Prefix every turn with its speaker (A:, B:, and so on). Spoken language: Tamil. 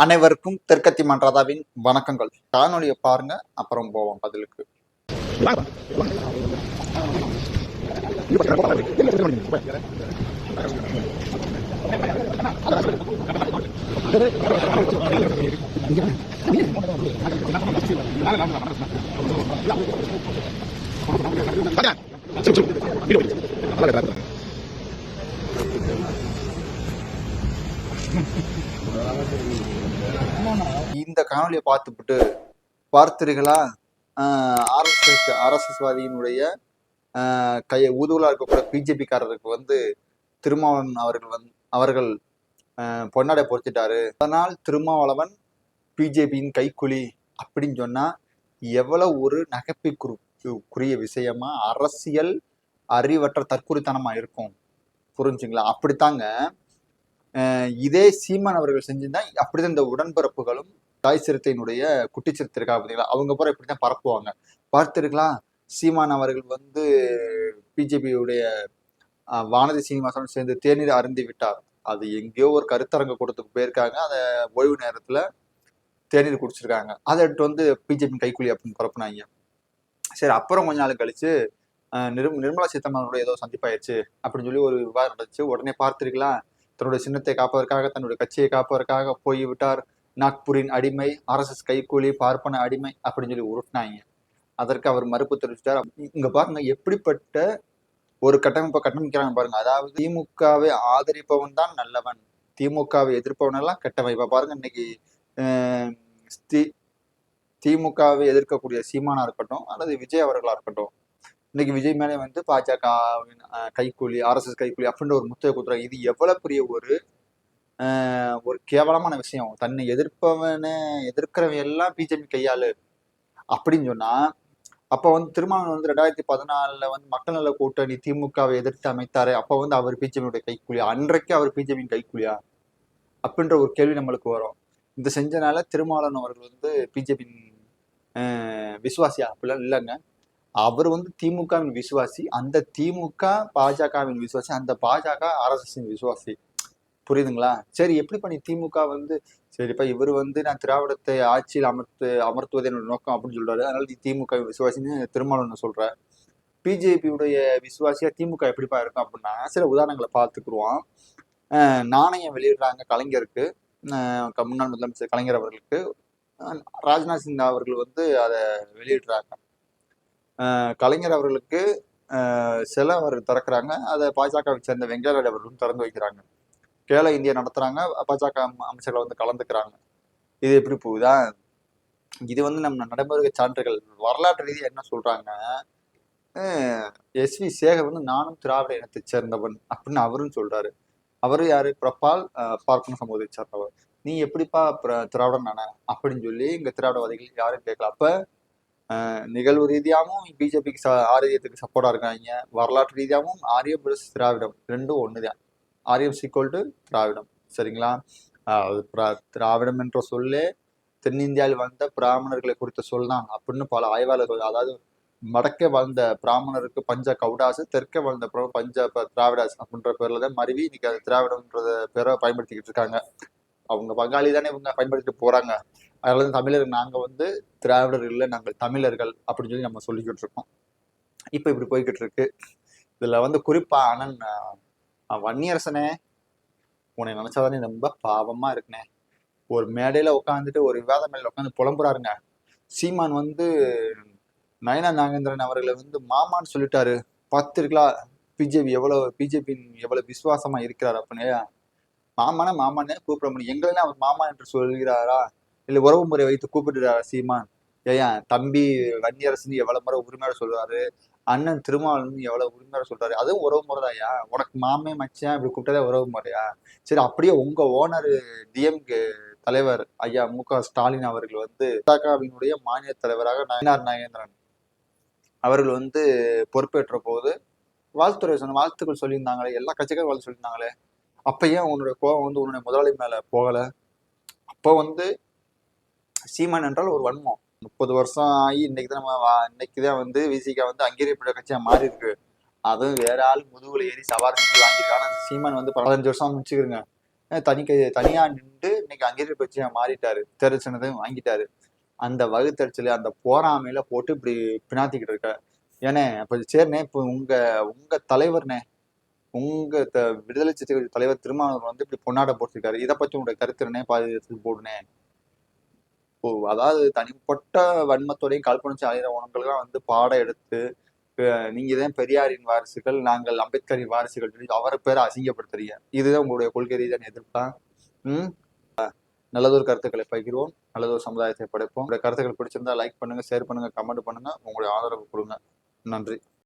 A: அனைவருக்கும் தெற்கத்தி மன்றதாவின் வணக்கங்கள். காணொலியை பாருங்க அப்புறம் போவோம் பதிலுக்கு. இந்த காணொலியை பார்த்துவிட்டு பார்த்தீர்களா ஆர்எஸ்எஸ் ஆர்எஸ்எஸ்வாதியினுடைய கையை ஊதுவலாக இருக்கக்கூடிய பிஜேபிக்காரருக்கு வந்து திருமாவளவன் அவர்கள் வந்து அவர்கள் பொன்னாடை பொறுத்துட்டாரு. அதனால் திருமாவளவன் பிஜேபியின் கைக்குலி அப்படின்னு சொன்னால் எவ்வளவு ஒரு நகைப்புக்குரிய விஷயமா அரசியல் அறிவற்ற தற்குறித்தனமா இருக்கும். புரிஞ்சுங்களா? அப்படித்தாங்க. இதே சீமான் அவர்கள் செஞ்சிருந்தா அப்படிதான் இந்த உடன்பிறப்புகளும் தாய் சிறுத்தையினுடைய குட்டி சிறுத்தை இருக்கா பார்த்தீங்களா? அவங்க பூரா இப்படித்தான் பரப்புவாங்க. பார்த்திருக்கலாம் சீமான் அவர்கள் வந்து பிஜேபியுடைய வானதி சீனிவாசன் சேர்ந்து தேநீர் அருந்தி விட்டார். அது எங்கேயோ ஒரு கருத்தரங்க கூட்டத்துக்கு போயிருக்காங்க. அதை ஓய்வு நேரத்துல தேநீர் குடிச்சிருக்காங்க. அதை எடுத்து வந்து பிஜேபி கைக்கூலி அப்படின்னு பரப்புனாங்க. சரி அப்புறம் கொஞ்ச நாள் கழிச்சு நிர்ம நிர்மலா சீதாராமனோட ஏதோ சந்திப்பாயிருச்சு அப்படின்னு சொல்லி ஒரு விவாதம் நடந்துச்சு. உடனே பார்த்திருக்கலாம் தன்னுடைய சின்னத்தை காப்பதற்காக தன்னுடைய கட்சியை காப்பதற்காக போய் விட்டார். நாக்பூரின் அடிமை ஆர்எஸ்எஸ் கைக்கூலி பார்ப்பன அடிமை அப்படின்னு சொல்லி உருட்டினாங்க. அதற்கு அவர் மறுப்பு தெரிவிச்சிட்டார். இங்க பாருங்க எப்படிப்பட்ட ஒரு கட்டமைப்பை கட்டமைக்கிறாங்க பாருங்க. அதாவது திமுகவை ஆதரிப்பவன் தான் நல்லவன். திமுகவை எதிர்ப்பவன் எல்லாம் கட்டமைப்பா பாருங்க இன்னைக்கு திமுகவை எதிர்க்கக்கூடிய சீமானா இருக்கட்டும் அல்லது விஜய் அவர்களா இருக்கட்டும் இன்னைக்கு விஜய் மேலே வந்து பாஜகவின் கைக்கூலி ஆர்எஸ்எஸ் கைக்கூலி அப்படின்ற ஒரு முத்தைய குத்துறாங்க. இது எவ்வளவு பெரிய ஒரு ஒரு கேவலமான விஷயம். தன்னை எதிர்ப்பவனை எதிர்க்கிறவன் எல்லாம் பிஜேபி கையாளு. அப்படின்னு சொன்னா அப்ப வந்து திருமாவளவன் வந்து ரெண்டாயிரத்தி பதினாலுல வந்து மக்கள் நல கூட்டணி திமுகவை எதிர்த்து அமைத்தாரு அப்ப வந்து அவர் பிஜேபியுடைய கைக்குழியா அன்றைக்கு அவர் பிஜேபியின் கைக்குழியா அப்படின்ற ஒரு கேள்வி நம்மளுக்கு வரும். இந்த செஞ்சனால திருமாவளவன் அவர்கள் வந்து பிஜேபியின் விசுவாசியா? அப்படிலாம் இல்லைங்க. அவர் வந்து திமுகவின் விசுவாசி அந்த திமுக பாஜகவின் விசுவாசி அந்த பாஜக ஆர்எஸ்எஸின் விசுவாசி. புரியுதுங்களா? சரி எப்படிப்பா நீ திமுக வந்து சரிப்பா இவர் வந்து நான் திராவிடத்தை ஆட்சியில் அமர்த்து அமர்த்துவது என்னோட நோக்கம் அப்படின்னு சொல்றாரு. அதனால நீ திமுக விசுவாசின்னு திருமாவளவன் சொல்ற? பிஜேபியுடைய விசுவாசியா திமுக எப்படிப்பா இருக்கும் அப்படின்னா சில உதாரணங்களை பார்த்துக்குருவோம். நாணயம் வெளியிடுறாங்க கலைஞருக்கு. முன்னாள் முதலமைச்சர் கலைஞர் அவர்களுக்கு. ராஜ்நாத் சிங் அவர்கள் வந்து அதை வெளியிடுறாங்க. கலைஞர் அவர்களுக்கு சில அவர் திறக்கிறாங்க. அதை பாஜகவை சேர்ந்த வெங்கையாடு அவர்களும் திறந்து வைக்கிறாங்க. கேல இந்தியா நடத்துறாங்க. பாஜக அமைச்சர்களை அமைச்சர்கள் வந்து கலந்துக்கிறாங்க. இது எப்படி போகுதா? இது வந்து நம்ம நடைமுறை சான்றுகள். வரலாற்று ரீதியாக என்ன சொல்றாங்க எஸ் வி சேகர் வந்து நானும் திராவிட இனத்தை சேர்ந்தவன் அப்படின்னு அவரும் சொல்றாரு. அவரும் யாரு? பிரபால் பார்ப்பன சமூகத்தை சேர்ந்தவர். நீ எப்படிப்பா திராவிடன் நானே அப்படின்னு சொல்லி இங்க திராவிடவாதிகள் யாரும் கேட்கல. அப்ப நிகழ்வு ரீதியாகவும் பிஜேபிக்கு ஆரியத்துக்கு சப்போர்ட்டா இருக்காங்க. வரலாற்று ரீதியாகவும் ஆரிய பிளஸ் திராவிடம் ரெண்டும் ஒண்ணுதான். ஆரியம் சீக்வல் டு திராவிடம். சரிங்களா? அஹ், திராவிடம் என்ற சொல்லே தென்னிந்தியாவில் வந்த பிராமணர்களை குறித்த சொல் தான். அப்படின்னு பல ஆய்வாளர்கள் அதாவது வடக்கே வாழ்ந்த பிராமணருக்கு பஞ்ச கவுடாசு தெற்கே வாழ்ந்த பிர- பஞ்ச திராவிடாசு திராவிடாஸ் அப்படின்ற பேர்ல தான் மருவி இன்னைக்கு அது திராவிடம்ன்றத பேரை பயன்படுத்திக்கிட்டு இருக்காங்க. அவங்க பங்காளி தானே இவங்க பயன்படுத்திட்டு போறாங்க. அதனால தான் தமிழர் நாங்க வந்து திராவிடர் இல்லை நாங்கள் தமிழர்கள் அப்படின்னு சொல்லி நம்ம சொல்லிக்கிட்டு இருக்கோம். இப்ப இப்படி போய்கிட்டு இருக்கு. இதுல வந்து குறிப்பா அண்ணன் வன்னியரசனே உன்னை நினைச்சாதானே ரொம்ப பாவமா இருக்குனே. ஒரு மேடையில உட்காந்துட்டு ஒரு விவாத மேல உட்காந்து புலம்புறாருங்க. சீமான் வந்து நயனா நாகேந்திரன் அவர்களை வந்து மாமான்னு சொல்லிட்டாரு. பார்த்துருக்கலா பிஜேபி எவ்வளவு பிஜேபியின் எவ்வளவு விசுவாசமா இருக்கிறார் அப்படின்னு. மாமானா மாமானே கூப்பிட முடியும் எங்களெல்லாம் அவர் மாமா என்று சொல்கிறாரா? இல்லை உறவு முறை வைத்து கூப்பிடுறாரா சீமான்? ஏன் தம்பி வன்னியரசன் எவ்வளவு முறை உரிமையோட சொல்றாரு? அண்ணன் திருமாவளவன் எவ்வளவு உரிமையோட சொல்றாரு? அதுவும் உறவு முறைதாயா உனக்கு மாமே மச்சான் இப்படி கூப்பிட்டதே உறவு முறையா? சரி அப்படியே உங்க ஓனர் டிஎம்கே தலைவர் ஐயா மு க ஸ்டாலின் அவர்கள் வந்து பாஜகவினுடைய மாநில தலைவராக நயனார் நாகேந்திரன் அவர்கள் வந்து பொறுப்பேற்ற போது வாழ்த்துறை சொன்ன வாழ்த்துக்கள் சொல்லியிருந்தாங்களே எல்லா கட்சிகளும் வாழ்த்து சொல்லியிருந்தாங்களே. அப்ப ஏன் உன்னுடைய கோபம் வந்து உன்னுடைய முதலாளி மேல போகல? அப்போ வந்து சீமான் என்றால் ஒரு வன்மம். முப்பது வருஷம் ஆகி இன்னைக்கு தான் நம்ம வா- இன்னைக்கு தான் வந்து விசிகா வந்து அங்கீகரிப்பட கட்சியாக மாறி இருக்கு. அதுவும் வேற ஆள் முதுகுல ஏறி சவாரி செஞ்சு வாங்கியிருக்காங்க. அந்த சீமான் வந்து பதினஞ்சு வருஷம் முடிச்சுக்கிறங்க தனி கை- தனியா நின்று இன்னைக்கு அங்கீகரிப்பு கட்சியா மாறிட்டாரு. தெரிச்சினதையும் வாங்கிட்டாரு. அந்த வகுத்தறிச்சல அந்த போராமையில போட்டு இப்படி பினாத்திக்கிட்டு இருக்க. ஏனே அப்போ சரிண்ணே இப்போ உங்க உங்க தலைவர்னே உங்க த- விடுதலை சிறுத்தை தலைவர் திருமாவளவன் வந்து இப்படி பொன்னாட போட்டிருக்காரு. இதை பத்தி உங்களோட கருத்துனே பாதுகாத்து போடுனேன் ஓ அதாவது தனிப்பட்ட வன்மத்தோடையும் காழ்ப்புணர்ச்சி அலைகிற உணங்களுக்கெல்லாம் வந்து பாடம் எடுத்து நீங்க தான் பெரியாரின் வாரிசுகள் நாங்கள் அம்பேத்கரின் வாரிசுகள் சொல்லி அவரை பேரை அசிங்கப்படுத்துறீங்க. இதுதான் உங்களுடைய கொள்கை ரீதியான எதிர்ப்பா? ம்? நல்லதொரு கருத்துக்களை பகிர்வோம். நல்லதொரு சமுதாயத்தை படைப்போம். உங்களுடைய கருத்துக்கள் பிடிச்சிருந்தா லைக் பண்ணுங்க ஷேர் பண்ணுங்க கமெண்ட் பண்ணுங்க. உங்களுடைய ஆதரவு கொடுங்க. நன்றி.